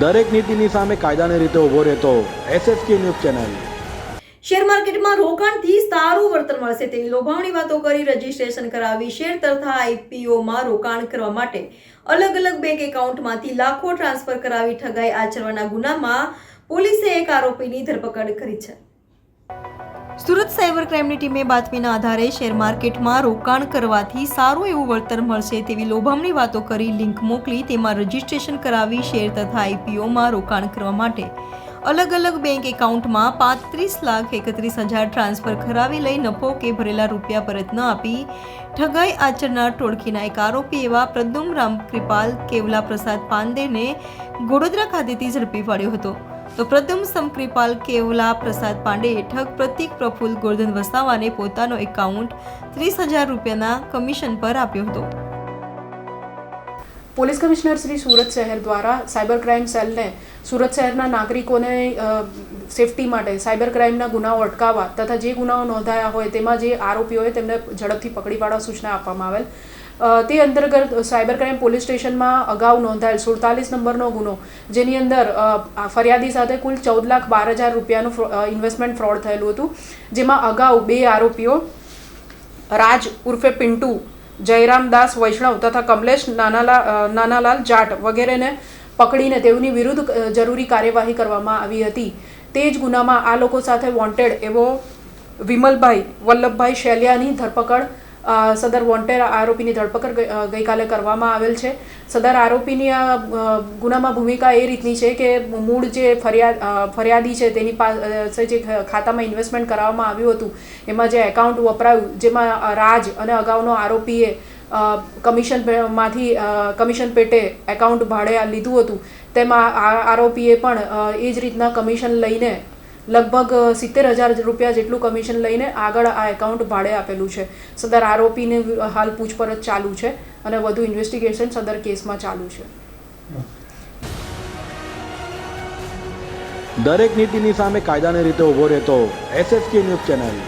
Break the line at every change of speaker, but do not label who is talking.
દરેક નીતિની સામે કાયદાની રીતે ઊભો રહેતો એસએસકે ન્યૂઝ ચેનલ.
શેર માર્કેટમાં રોકાણથી સારું વળતર મળશે તેવી લોભાવણી વાતો કરી રજીસ્ટ્રેશન કરાવી શેર તથા આઈપીઓમાં રોકાણ કરવા માટે અલગ અલગ બેંક એકાઉન્ટમાંથી લાખો ટ્રાન્સફર કરાવી ઠગાઈ આચરવાના ગુનામાં પોલીસે એક આરોપીની ધરપકડ કરી છે. સુરત સાયબર ક્રાઇમની ટીમે બાતમીના આધારે શેર માર્કેટમાં રોકાણ કરવાથી સારું એવું વળતર મળશે તેવી લોભામણી વાતો કરી લિંક મોકલી તેમાં રજીસ્ટ્રેશન કરાવી શેર તથા આઈપીઓમાં રોકાણ કરવા માટે. અલગ અલગ બેંક એકાઉન્ટમાં પાંત્રીસ લાખ એકત્રીસ હજાર ટ્રાન્સફર કરાવી લઈ નફો કે ભરેલા રૂપિયા પરત ન આપી ઠગાઈ આચરનાર ટોળકીના એક આરોપી એવા પ્રદ્યુમ રામ કૃપાલ કેવલા પ્રસાદ પાંદેને ગોડોદરા ખાતેથી ઝડપી પાડ્યો હતો. તો પ્રથમ સમકૃપાલ કેવલા પ્રસાદ પાંડેએ ઠગ પ્રતિક પ્રફુલ ગોર્ધન વસાવાને પોતાનો એકાઉન્ટ ત્રીસ હજાર રૂપિયાના કમિશન પર આપ્યો હતો.
પોલીસ કમિશનર શ્રી સુરત શહેર દ્વારા સાયબર ક્રાઇમ સેલને સુરત શહેરના નાગરિકોને સેફટી માટે સાયબર ક્રાઇમના ગુનાઓ અટકાવવા તથા જે ગુનાઓ નોંધાયા હોય તેમાં જે આરોપીઓએ તેમને ઝડપથી પકડી પાડવા સૂચના આપવામાં આવેલ. તે અંતર્ગત સાયબર ક્રાઇમ પોલીસ સ્ટેશનમાં અગાઉ નોંધાયેલ સુડતાલીસ નંબરનો ગુનો, જેની અંદર ફરિયાદી સાથે કુલ ચૌદ લાખ બાર હજાર રૂપિયાનું ઇન્વેસ્ટમેન્ટ ફ્રોડ થયેલું હતું, જેમાં અગાઉ બે આરોપીઓ, રાજ ઉર્ફે પિન્ટુ જયરામ દાસ, વૈષ્ણવ તથા કમલેશ નાનાલા નાનાલાલ જાટ વગેરેને પકડીને તેઓની વિરુદ્ધ જરૂરી કાર્યવાહી કરવામાં આવી હતી. તે જ ગુનામાં આ લોકો સાથે વોન્ટેડ એવો વિમલભાઈ, વલ્લભભાઈ શૈલિયાની ધરપકડ સદર વોન્ટેડ આરોપીની ધરપકડ ગઈકાલે કરવામાં આવેલ છે. સદર આરોપીની આ ગુનામાં ભૂમિકા એ રીતની છે કે મૂળ જે ફરિયાદ ફરિયાદી છે તેની પાસે જે ખાતામાં ઇન્વેસ્ટમેન્ટ કરાવવામાં આવ્યું હતું, એમાં જે એકાઉન્ટ વપરાયું, જેમાં રાજ અને અગાઉનો આરોપીએ કમિશનમાંથી કમિશન પેટે એકાઉન્ટ ભાડે લીધું હતું. તેમાં આરોપીએ પણ એ જ રીતના કમિશન લઈને લગભગ સિત્તેર હજાર રૂપિયા જેટલું કમિશન લઈને આગળ આ એકાઉન્ટ ભાડે આપેલું છે. સદર આરોપીને હાલ પૂછપરછ ચાલુ છે અને વધુ ઇન્વેસ્ટિગેશન સદર કેસમાં ચાલુ છે.
દરેક નીતિની સામે કાયદાની રીતે ઊભો રહેતો એસએસકે ન્યૂઝ ચેનલ.